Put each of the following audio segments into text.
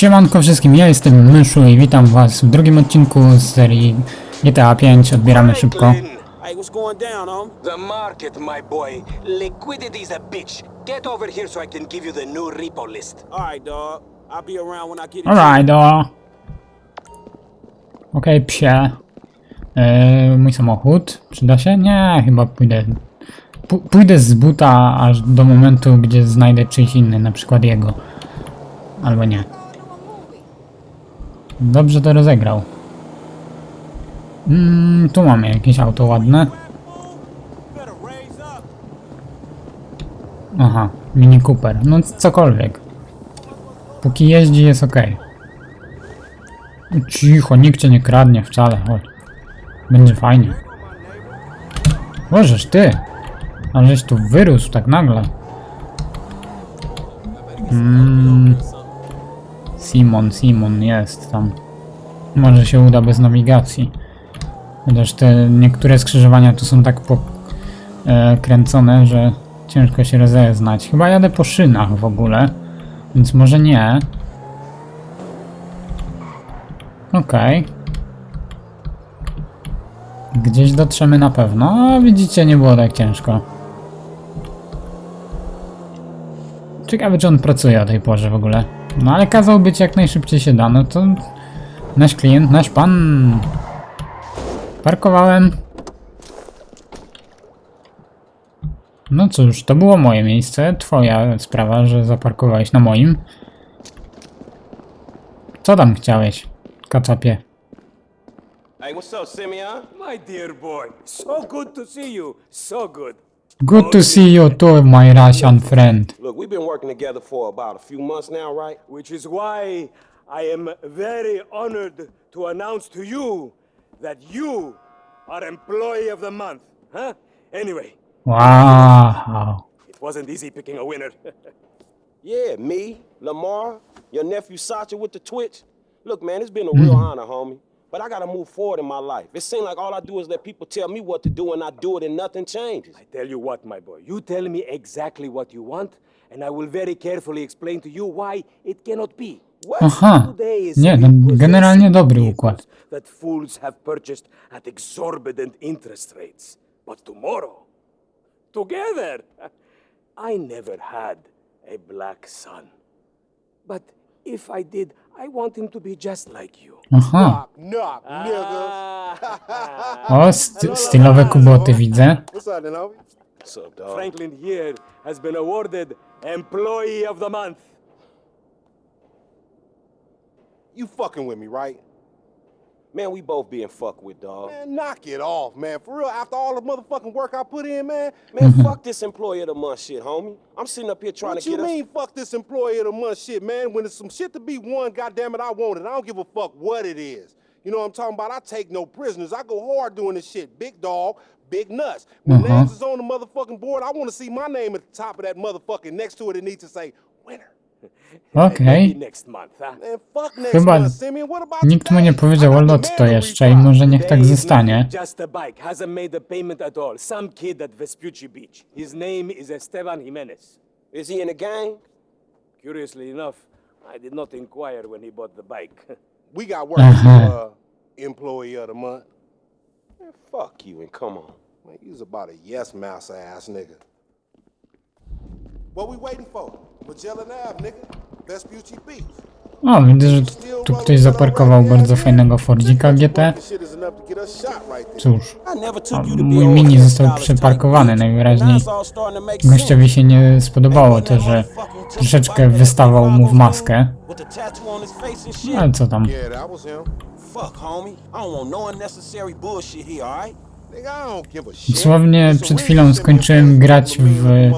Siemanko wszystkim, ja jestem Myszu i witam was w drugim odcinku z serii GTA 5. Odbieramy szybko. Hey, what's going down, hom? The market, my boy. Liquidity's a bitch. Get over here so I can give you the new repo list. All right, dog. I'll be around when I get it. Alright, do. Okej, psie. Yy, mój samochód. Przyda się? Nie, chyba pójdę. P pójdę z buta aż do momentu, gdzie znajdę czyjś inny, na przykład jego. Albo nie. Dobrze to rozegrał. Mm, tu mamy jakieś auto ładne. Aha, Mini Cooper. No cokolwiek. Póki jeździ jest ok. Cicho, nikt cię nie kradnie wcale, chodź. Będzie fajnie. Możesz ty. Aleś tu wyrósł tak nagle. Mm. Simon, Simon jest tam. Może się uda bez nawigacji. Chociaż te niektóre skrzyżowania tu są tak po, e, że ciężko się rozeznać. Chyba jadę po szynach w ogóle, więc może nie. Okej. Gdzieś dotrzemy na pewno. A widzicie, nie było tak ciężko. Ciekawe, czy on pracuje o tej porze w ogóle. No ale kazał być jak najszybciej się da. No to nasz klient, nasz pan. Parkowałem. No cóż, to było moje miejsce. Twoja sprawa, że zaparkowałeś na moim. Co tam chciałeś, kacapie? Hey, what's up, Simeon? My dear boy. So good to see you. So good. Good to see you too, my Russian friend. Look, we've been working together for about a few months now, right? Which is why I am very honored to announce to you that you are employee of the month. Huh? Anyway, Wow. it wasn't easy picking a winner. yeah, me, Lamar, your nephew Sacha with the Twitch. Look, man, it's been a real hmm. honor, homie. But I gotta move forward in my life. It seems like all I do is let people tell me what to do and I do it and nothing changes. I tell you what, my boy, you tell me exactly what you want, and I will very carefully explain to you why it cannot be. What? Aha. Today is Nie, no, generalnie dobry układ. That fools have purchased at exorbitant interest rates. But tomorrow, together, I never had a black son. But if I did, I want him to be just like you. Aha. Knock, nigga. O, st stylowe kuboty widzę. What's up, homie? What's up, dog? Franklin here has been awarded Employee of the Month. You fucking with me, right? Man, we both being fucked with, dog. Man, knock it off, man. For real, after all the motherfucking work I put in, man. Man, fuck this employee of the month shit, homie. I'm sitting up here trying What to you get mean, fuck this employee of the month shit, man? When there's some shit to be won, goddamn it, I want it. I don't give a fuck what it is. You know what I'm talking about? I take no prisoners. I go hard doing this shit. Big dog, big nuts. When Uh-huh. names is on the motherfucking board, I want to see my name at the top of that motherfucking next to it. It needs to say winner. Okej. Chyba Nikt mu nie powiedział o lotto jeszcze i może niech tak zostanie. is he in the gang? Curiously enough, I did not inquire when he bought the bike. We got work to do, uh, employee of the month. Man, fuck you and come on. Man, you's about a yes mouse ass nigga. What we waiting for? Magellan Ave, nigga. Vespucci Beach. O, widzę, że tu ktoś zaparkował bardzo fajnego Fordzika GT. Cóż, be mój mini został przeparkowany. Najwyraźniej gościowi się nie spodobało to, że troszeczkę wystawał mu w maskę. Shit. Ale co tam? Fuck, homie. I don't want no unnecessary bullshit here, alright? Dosłownie przed chwilą skończyłem grać w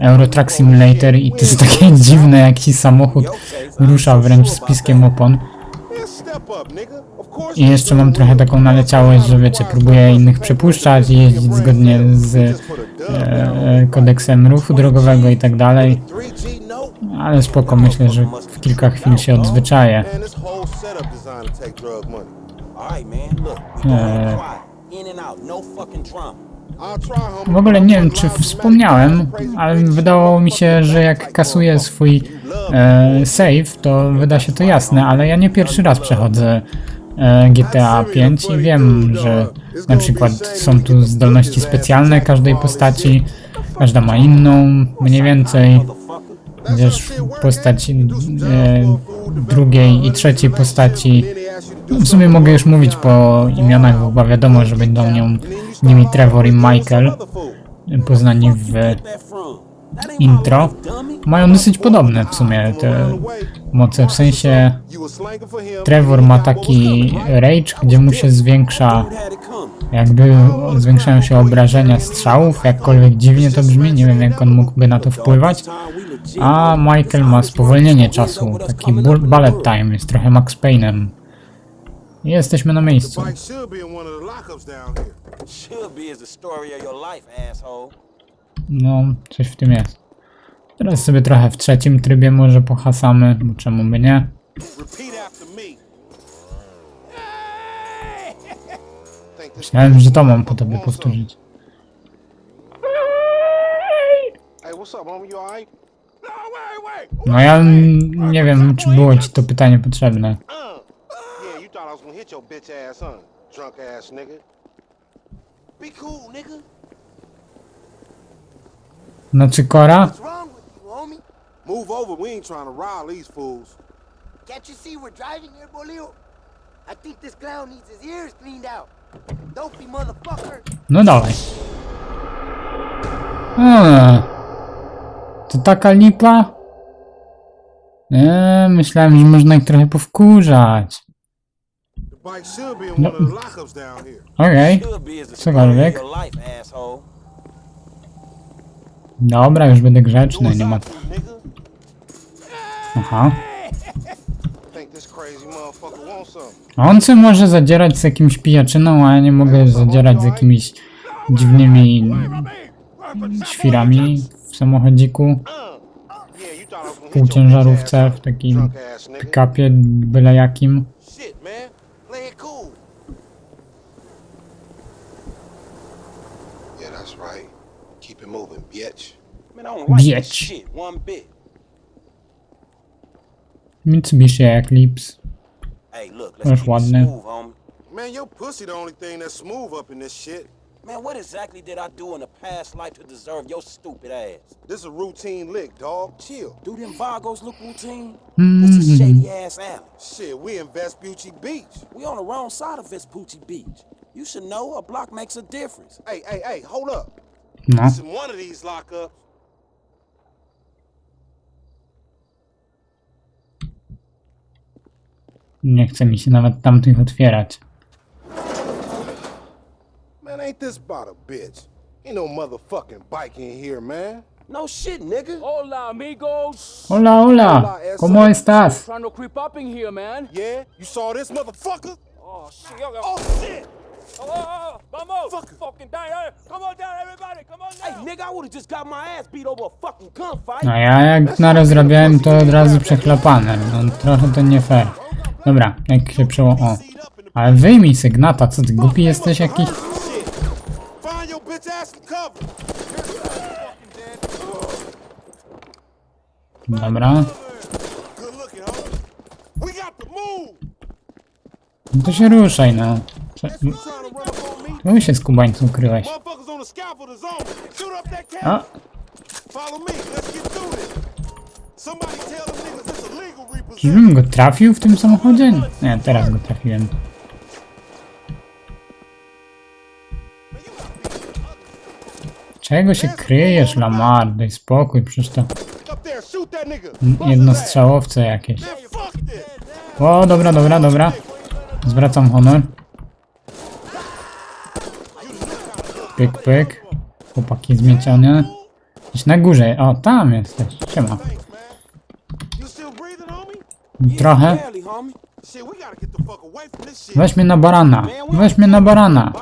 Euro Truck Simulator i to jest takie dziwne, jak ci samochód rusza wręcz z piskiem opon. I jeszcze mam trochę taką naleciałość, że wiecie, próbuję innych przepuszczać i jeździć zgodnie z e, kodeksem ruchu drogowego i tak dalej. 3G note? Ale spoko, myślę, że w kilka chwil się odzwyczaję. Man, No. W ogóle nie wiem, czy wspomniałem, ale wydawało mi się, że jak kasuję swój e, save, to wyda się to jasne, ale ja nie pierwszy raz przechodzę e, GTA 5 i wiem, że na przykład są tu zdolności specjalne każdej postaci, każda ma inną, mniej więcej. Chociaż postać e, drugiej i trzeciej postaci no w sumie mogę już mówić po imionach, bo chyba wiadomo, że będą nią, nimi Trevor i Michael, poznani w intro. Mają dosyć podobne w sumie te moce, w sensie. Trevor ma taki rage, gdzie mu się zwiększa, jakby zwiększają się obrażenia strzałów, jakkolwiek dziwnie to brzmi, nie wiem jak on mógłby na to wpływać. A Michael ma spowolnienie czasu, taki bu- bullet time, jest trochę Max Payne'em. I jesteśmy na miejscu. No, coś w tym jest. Teraz sobie trochę w trzecim trybie może pohasamy, bo czemu by nie? Myślałem, że to mam po tobie powtórzyć. Hey, what's up, homie? You alright? No. No ja nie wiem, czy było ci to pytanie potrzebne. Cool, nigga. Znaczy Kora? Move over. We ain't trying to rile these fools. Can't you see we're driving here, Bolio? I think this clown needs his ears cleaned out. Dopey motherfucker. No dawaj. A, to taka lipa? Eee, myślałem, że można ich trochę powkurzać. No. Okej, story cokolwiek. Dobra, już będę grzeczny, nie ma... Aha. On co może zadzierać z jakimś pijaczyną, a ja nie mogę zadzierać z jakimiś dziwnymi świrami w samochodziku, Yeah, you thought I was gonna hit your bitch półciężarówce, w takim pick-upie byle jakim. Bit. Mitsubishi Eclipse. Smooth, homie. Man, your pussy the only thing that's smooth up in this shit. Man, what exactly did I do in a past life to deserve your stupid ass? This is a routine lick, dog. Chill. Do them Vagos look routine? This is hmm. shady ass alley. Shit, we in Vespucci Beach. We on the wrong side of Vespucci Beach. You should know a block makes a difference. Hey, hey, hey, hold up. No. It's in one of these lockups. Nie chce mi się nawet tamtych otwierać. Ain't this about a bitch? Ain't no motherfucking bike in here, man. No shit, nigga. Hola, amigos. Hola, hola! ¿Cómo estás? Trying to creep up in here, man. Yeah? You saw this motherfucker? Oh shit! yo, yo. Oh, shit! Oh, oh, oh, vamos! Fucking down! Hey, come on down, everybody! Come on Hey, down! nigga, I would've just got my ass beat over a fucking gunfight. A ja jak narozrabiałem to od razu przechlapane. No trochę to nie fair. Dobra, jak się przeło... O. Ale wyjmij sygnata, co ty głupi jesteś jakiś? Your bitch ass cover. Dobra. Good looking, homie. We got to move. No to się ruszaj, no. Prze- You trying to run up on me? Tu się z kubańcą ukryłeś. Motherfuckers on the scaffold is on. me. Shoot up that A, cat. Follow me. Let's get through this. Somebody tell them niggas it's illegal repossession. żebym go trafił w tym samochodzie? Nie, teraz go trafiłem. Czego się kryjesz, Lamar? Daj spokój, przecież to jednostrzałowce jakieś. O, dobra, dobra, dobra. Zwracam honor. Pyk, pyk. Chłopaki zmiecione. Gdzieś na górze. O, tam jesteś. Siema. Homie? Trochę. Weź mnie na barana. Weź mnie na barana.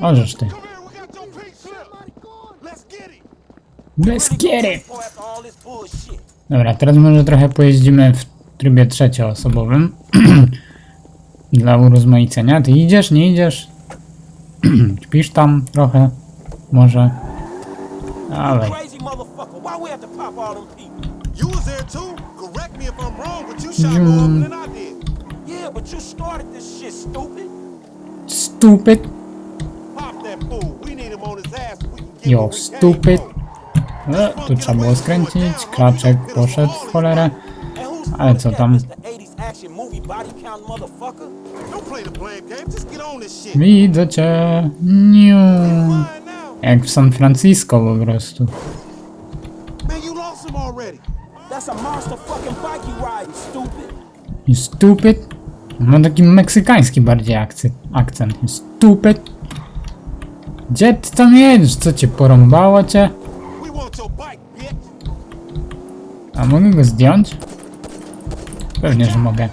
Bite. And Let's get it. Dobra, teraz może trochę pojeździmy w trybie trzecioosobowym. Dla urozmaicenia. Ty idziesz, nie idziesz? Śpisz tam trochę? Może? Dawaj. This shit, stupid. Yo, stupid. E, tu trzeba było skręcić. Klaczek poszedł w cholerę. Ale co tam? Mr. 80s action movie body count motherfucker? Don't play the blame game. Just get on this shit. Widzę cię. Niu. Jak w San Francisco po prostu. You stupid. Ma taki meksykański bardziej akcy, akcent. You stupid. Gdzie ty tam jedziesz? Co cię porąbało cię? A mogę go zdjąć? Pewnie, że mogę.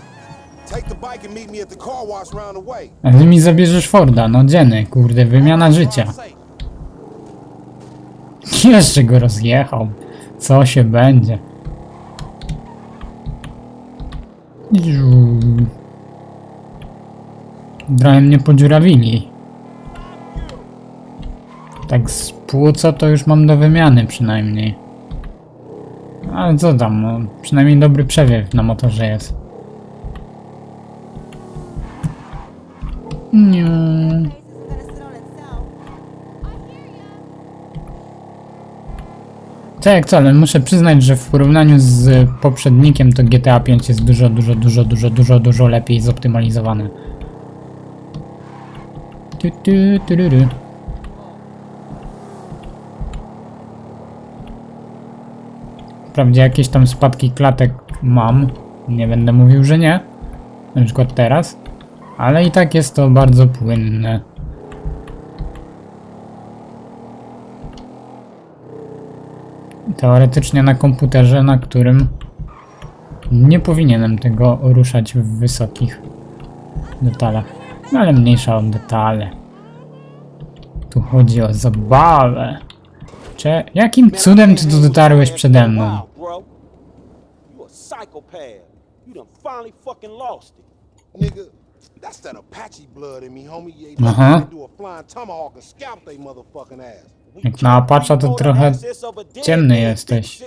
Way. Ale mi zabierzesz Forda, no dzieny, kurde, wymiana życia. Jeszcze go rozjechał. Co się będzie? Trochę mnie podziurawili. Tak z płuca to już mam do wymiany przynajmniej. Ale co tam, no, przynajmniej dobry przewiew na motorze jest. Nie. Tak, co, ale muszę przyznać, że w porównaniu z poprzednikiem to GTA 5 jest dużo, dużo, dużo, dużo, dużo, dużo lepiej zoptymalizowane. Tu, tu, tururu. Wprawdzie jakieś tam spadki klatek mam. Nie będę mówił, że nie. Na przykład teraz. Ale i tak jest to bardzo płynne. Teoretycznie na komputerze, na którym nie powinienem tego ruszać w wysokich detalach. No ale mniejsza o detale. Tu chodzi o zabawę. Cze jakim cudem ty tu dotarłeś przede mną? Wow. You a psychopath. You done finally fucking lost it. Nigga, that's that Apache blood in me, homie. Yeah, Uh-huh. uh do a flying tomahawk and scalp they motherfucking ass. Jak na Apache to trochę ciemny jesteś.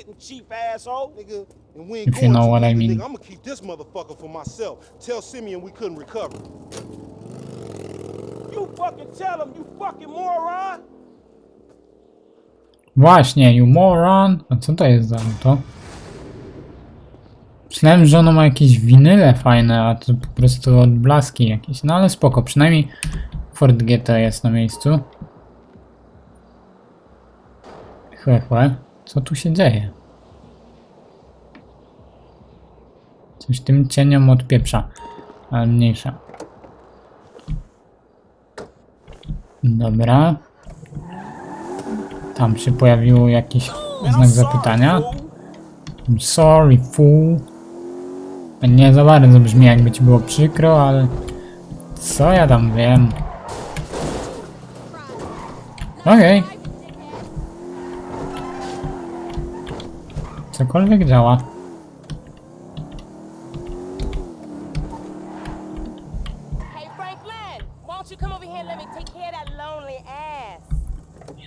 Nigga, and we If you know what I mean. Nigga, I'm gonna keep this motherfucker for myself. Tell Simeon we couldn't recover. You fucking tell him, you fucking moron. Właśnie, you moron. A co to jest za auto? Myślałem, że ono ma jakieś winyle fajne, a to po prostu odblaski jakieś. No ale spoko, przynajmniej Ford GT jest na miejscu. Chłe, chłe. Co tu się dzieje? Coś tym cieniom odpieprza. Ale mniejsza. Dobra. Tam się pojawił jakiś znak zapytania. I'm sorry, fool. Nie za bardzo brzmi jakby ci było przykro, ale... Co ja tam wiem? Okej. Cokolwiek działa.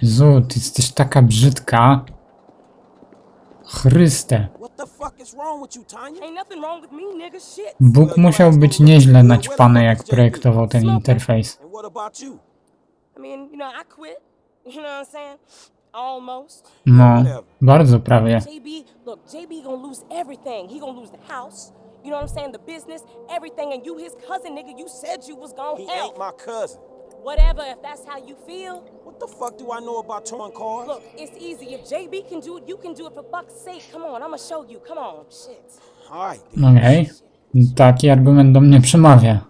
Jezu, ty jesteś taka brzydka. Chryste. Bóg musiał być nieźle naćpany, jak projektował ten interfejs. No, bardzo prawie. He. You know what I'm saying? The business, everything. And you, his cousin, nigga, you said you was gonna He help. ain't my cousin. Whatever, if that's how you feel. What the fuck do I know about towing cars? Look, it's easy. If JB can do it, you can do it for fuck's sake. Come on, I'ma show you. Come on. Shit. All right, then. Okej. Taki argument do mnie przemawia.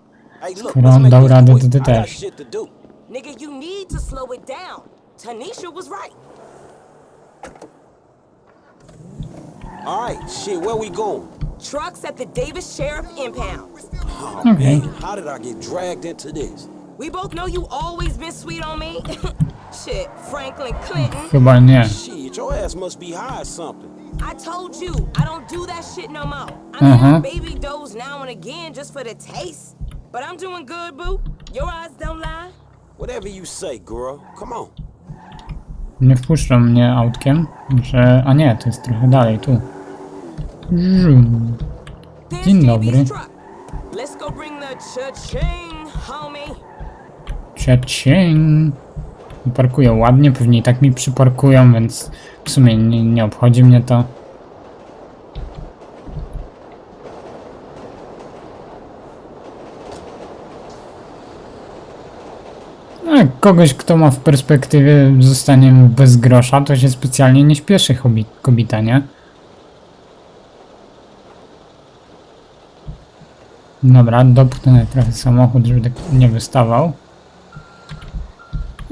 Skoro on dał radę, quick. to ty też. shit to do. Nigga, you need to slow it down. Tanisha was right. All right, shit, where we going? Trucks at the Davis Sheriff Impound. Oh, Okej. How did I get dragged into this? We both know you always been sweet on me. Shit, Franklin Clinton. Chyba nie. Shit, your ass must be high or something. I told you, I don't do that shit no more. I mean, Uh-huh. Baby doze now and again just for the taste. But I'm doing good, boo. Your eyes don't lie. Whatever you say, girl. Come on. Nie wpuszczą mnie autkiem, że... A nie, to jest trochę dalej, tu. Żum. There's Dzień dobry. Let's go bring the cha-ching, homie. Ciecień. Parkują ładnie, pewnie i tak mi przyparkują, więc w sumie nie, nie obchodzi mnie to. No, kogoś, kto ma w perspektywie zostanie bez grosza, to się specjalnie nie śpieszy kobita, nie? Dobra, dopchnę trochę samochód, żeby tak nie wystawał.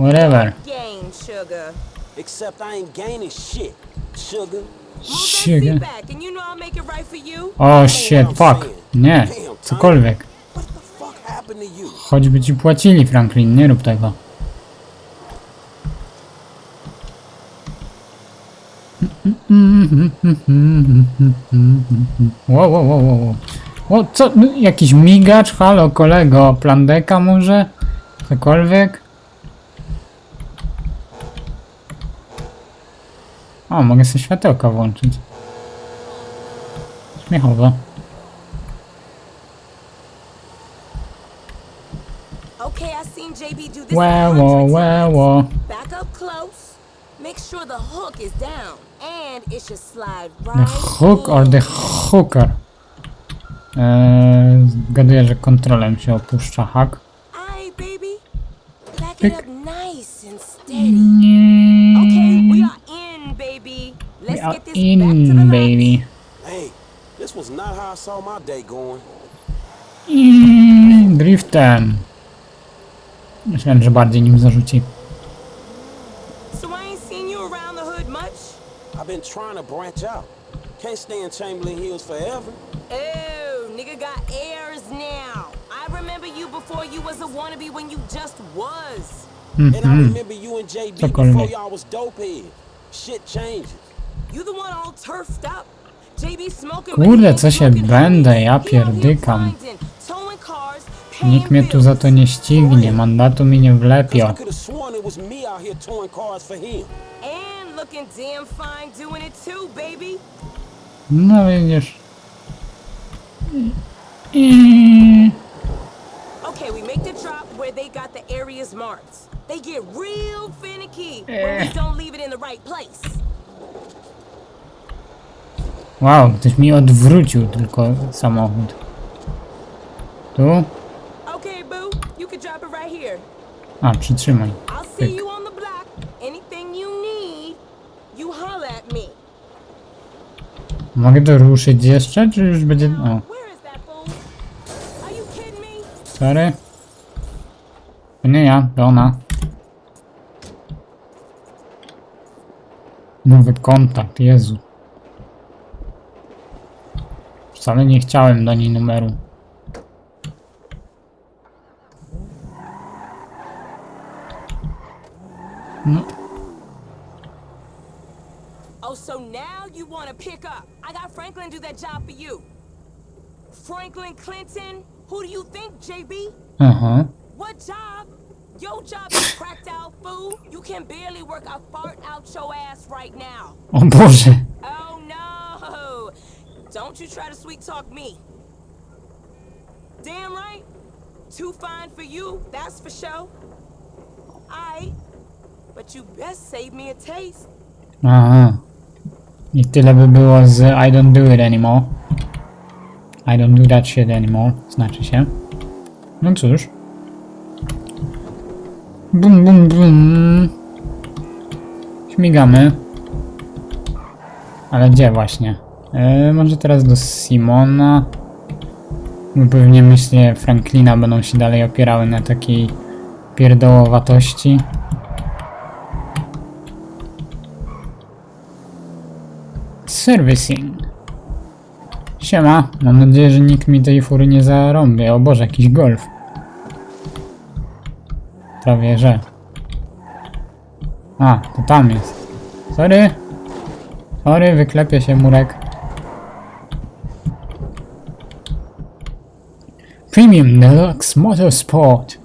Whatever. game, sugar. Except I ain't gaining shit, sugar. Sugar. seat back, and you know I'll make it right for you. O shit, fuck. Nie, cokolwiek. What the fuck happened to you? Choćby ci płacili, Franklin, nie rób tego. Wow, wow, wow, wow. O, co? Jakiś migacz? Halo, kolego, plandeka może? Cokolwiek? O, mogę sobie światełka włączyć. Śmiechowo. Make sure the hook or the hooker? Eee, zgaduję, że kontrolem się opuszcza hak. Aye, lobby. baby. Hey, this was not how I saw my day going. Mm, Driftem. Myślałem, że bardziej nim zarzuci. So I ain't seen you around the hood much. I've been trying to branch out. Can't stay in Chamberlain Hills forever. Oh, nigga got airs now. I remember you before you was a wannabe when you just was. And I Mhm. remember you and JB before y'all was dopehead. Shit changes. Kurde, co się będę, ja pierdykam. Nikt mnie tu za to nie ścignie, mandatu mi nie baby. No widzisz. I- Okay, we make the drop where they got the areas marked. They get real finicky when we Eh. don't leave it in the right place. Wow, ktoś mi odwrócił tylko samochód. Tu? A, przytrzymaj. Pyk. Mogę to ruszyć jeszcze, czy już będzie... O, sorry. To nie ja, to ona. Nowy kontakt, Jezu. Wcale nie chciałem do niej numeru. Oh, so now you want to pick up? I got Franklin do that job for you. Franklin Clinton? Who do you think, JB? Aha. What job? Your job is cracked out, fool. You can barely work a fart out your ass right now. O Boże. Sweet talk me. Damn right. Too fine for you, that's for sure. I. But you best save me a taste. Aha. I tyle by było I don't do it anymore. I don't do that shit anymore, znaczy się. No cóż. Bum bum bum. Śmigamy. Ale gdzie właśnie? E, może teraz do Simona. Bo pewnie myślę Franklina będą się dalej opierały na takiej pierdołowatości. Servicing. Siema, mam nadzieję, że nikt mi tej fury nie zarąbie. O Boże, jakiś golf. Prawie, że. A, to tam jest. Sorry. Sorry, wyklepie się murek. Premium Deluxe Motorsport.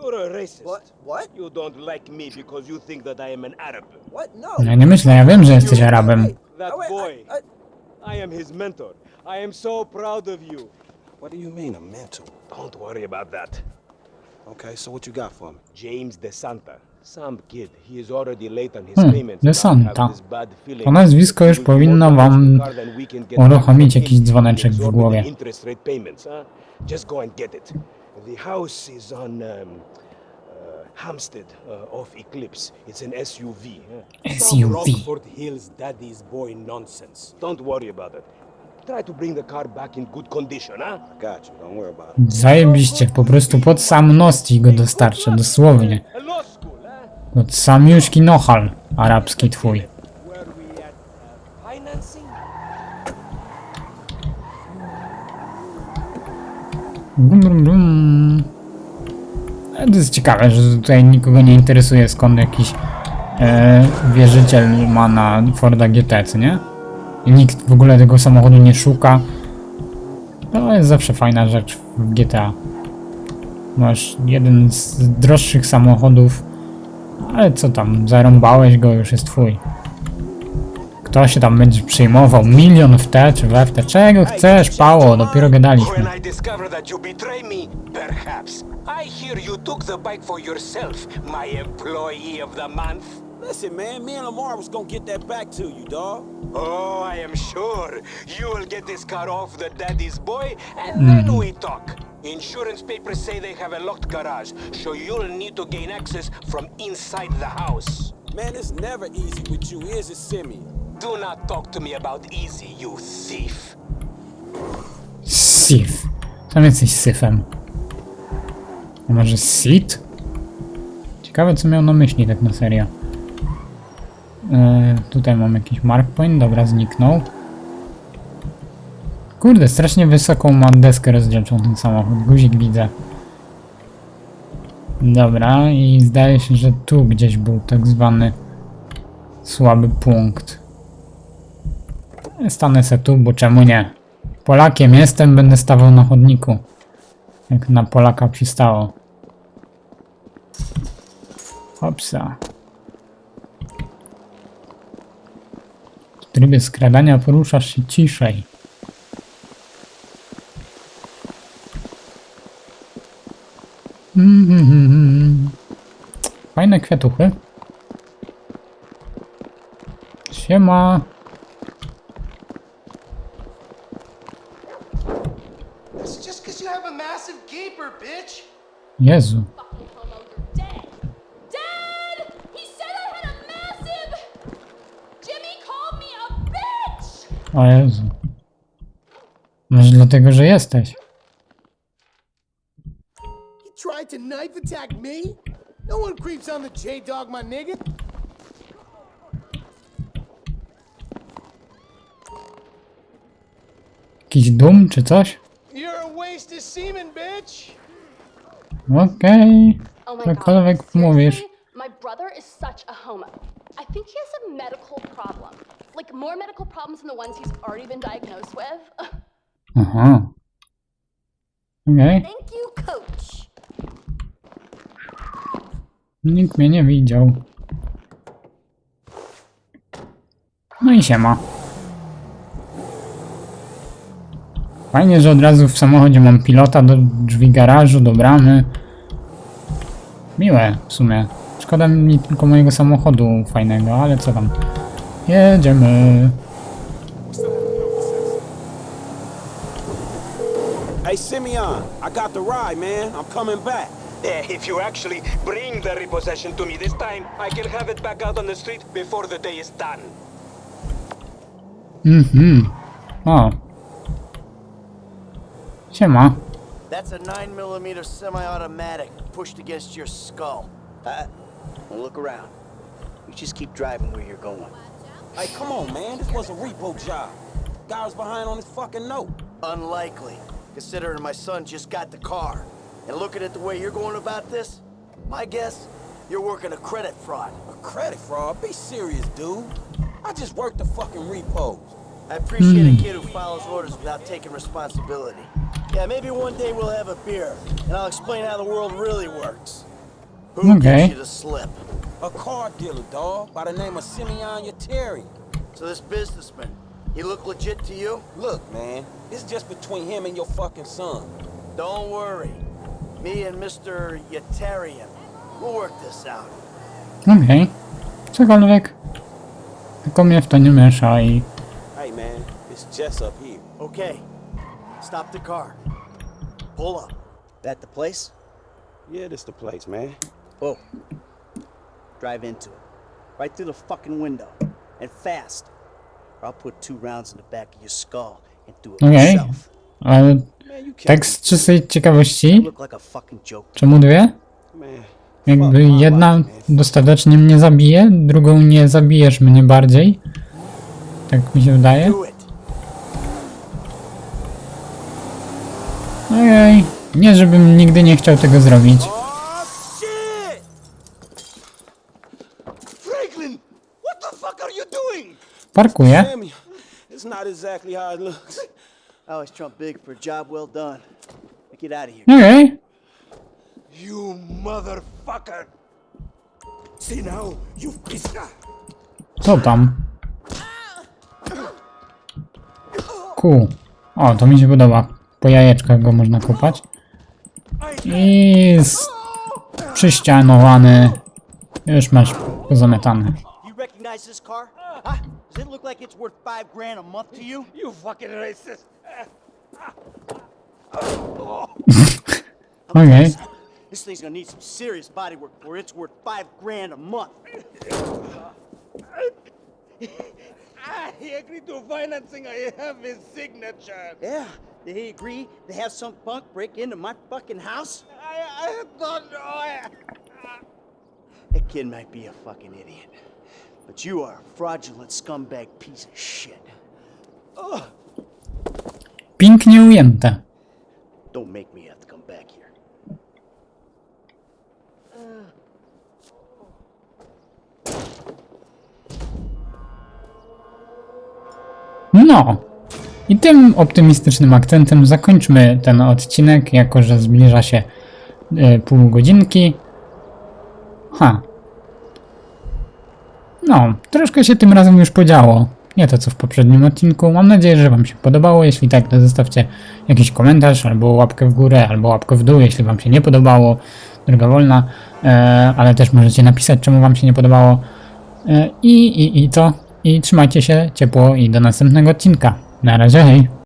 You're a racist. What? What? You don't like me because you think that I am an Arab. What? No. Ja nie myślę, ja wiem, że jesteś Arabem. That wait, boy, I- I- I am his mentor. I am so proud of you. What do you mean, a mentor? Don't worry about that. Okay, so what you got for me? James DeSanta. Hmm. DeSanta. I To nazwisko już powinno wam uruchomić jakiś dzwoneczek w głowie. The house is on um, uh, Hampstead uh, off Eclipse. It's an SUV. Some SUV. Rockford Hills daddy's boy nonsense. Don't worry about it. Try to bring the car back in good condition, huh? Got you. Don't worry about it. Zajebiście, po prostu pod sam nos ci go dostarczę, dosłownie. Pod samiuszki nohal arabski twój. Brum, brum, brum. To jest ciekawe, że tutaj nikogo nie interesuje skąd jakiś e, wierzyciel ma na Forda GT, nie? I nikt w ogóle tego samochodu nie szuka. To jest zawsze fajna rzecz w GTA. Masz jeden z droższych samochodów, ale co tam, zarąbałeś go, już jest twój. Kto się tam będzie przyjmował? Milion w te czy we w te? Czego chcesz, Pało? Dopiero gadaliśmy. When I discover that you betray me, perhaps. I hear you took the bike for yourself, my employee of the month. Listen, man, me and Lamar was gonna get that back to you, dog. Oh, I am sure you will get this car off the daddy's boy, and then we talk. Insurance papers say they have a locked garage, so you'll need to gain access from inside the house. Man, it's never easy with you, is it, Simeon? Do not talk to me about easy, you thief. Sif. Tam jesteś syfem. A może Sith? Ciekawe co miał na myśli tak na serio. E, tutaj mam jakiś mark point, dobra, zniknął. Kurde, strasznie wysoką ma deskę rozdzielczą ten samochód. Guzik widzę. Dobra, i zdaje się, że tu gdzieś był tak zwany słaby punkt. Stanę se tu, bo czemu nie? Polakiem jestem, będę stawał na chodniku. Jak na Polaka przystało. Hopsa. W trybie skradania poruszasz się ciszej. Mhm. Fajne kwiatuchy. Siema. That's just because you have a massive gaper, bitch. Jezu. fucking homo, you're dead. Dead! He said I had a massive. Jimmy called me a bitch! O Jezu. Może dlatego, że jesteś. Me? No one creeps on the J-Dog, my nigga. Jakiś dum czy coś? You're a waste of semen, bitch. Okej. Oh my Cokolwiek god. mówisz. My brother is such a homo. I think he has a medical problem. Like more medical problems than the ones he's already been diagnosed with. Aha. Okej. Thank you, Nikt mnie nie widział. No i siema. Fajnie, że od razu w samochodzie mam pilota do drzwi garażu, do bramy. Miłe w sumie. Szkoda mi tylko mojego samochodu fajnego, ale co tam. Jedziemy. Hey, Simeon, I got the ride, man. I'm coming back. Eh, if you actually bring the repossession to me this time, I can have it back out on the street before the day is done. Mhm. O. Siema. That's a 9mm semi-automatic pushed against your skull. Uh, well, look around. You just keep driving where you're going. Hey, come on, man. This was a repo job. Guy was behind on his fucking note. Unlikely, considering my son just got the car. And looking at the way you're going about this, my guess, you're working a credit fraud. A credit fraud? Be serious, dude. I just worked the fucking repos. I appreciate a hmm. kid who follows orders without taking responsibility. Yeah, maybe one day we'll have a beer, and I'll explain how the world really works. Who Okay. gives you the slip? A car dealer, dog, by the name of Simeon Yetarian. So this businessman, he look legit to you? Look, man, it's just between him and your fucking son. Don't worry. Me and Mr. Yetarian, we'll work this out. Okej. Cokolwiek. Tylko mnie w to nie miesza i... Hey, man, it's Jess up here. Okay, stop the car. Pull up. That the place? Yeah, this the place, man. Oh. Drive into it. Right through the fucking window. And fast. Or I'll put two rounds in the back of your skull and do it Okej. myself. Ale Man, you can't tak z czystej ciekawości, czemu dwie? Jakby jedna dostatecznie mnie zabije, drugą nie zabijesz mnie bardziej. Tak mi się wydaje. Ojej. Nie, żebym nigdy nie chciał tego zrobić. Oh? Parkuję. I always trump big for a job well done. Now get out of here. Okej. You motherfucker! See now, pissed Co tam? Ku. O, to mi się podoba. Po jajeczkach go można kopać. I z... przyścianowany. Już masz pozamiatane. You recognize this car? Huh? Does it look like it's worth five grand a month to you? You fucking racist! okay. This thing's gonna need some serious body work before it's worth five grand a month. I agreed to financing. I have his signature. Yeah, did he agree to have some punk break into my fucking house? I, I don't know. I, That kid might be a fucking idiot. But you are a fraudulent scumbag piece of shit. Pięknie ujęte. Don't make me have to come back here. No. I tym optymistycznym akcentem zakończmy ten odcinek, jako że zbliża się e, pół godzinki. Ha. No, troszkę się tym razem już podziało. Nie to co w poprzednim odcinku. Mam nadzieję, że Wam się podobało. Jeśli tak, to zostawcie jakiś komentarz, albo łapkę w górę, albo łapkę w dół, jeśli Wam się nie podobało. Droga wolna. E, ale też możecie napisać, czemu Wam się nie podobało. E, I, i, i co? I trzymajcie się ciepło i do następnego odcinka. Na razie, hej!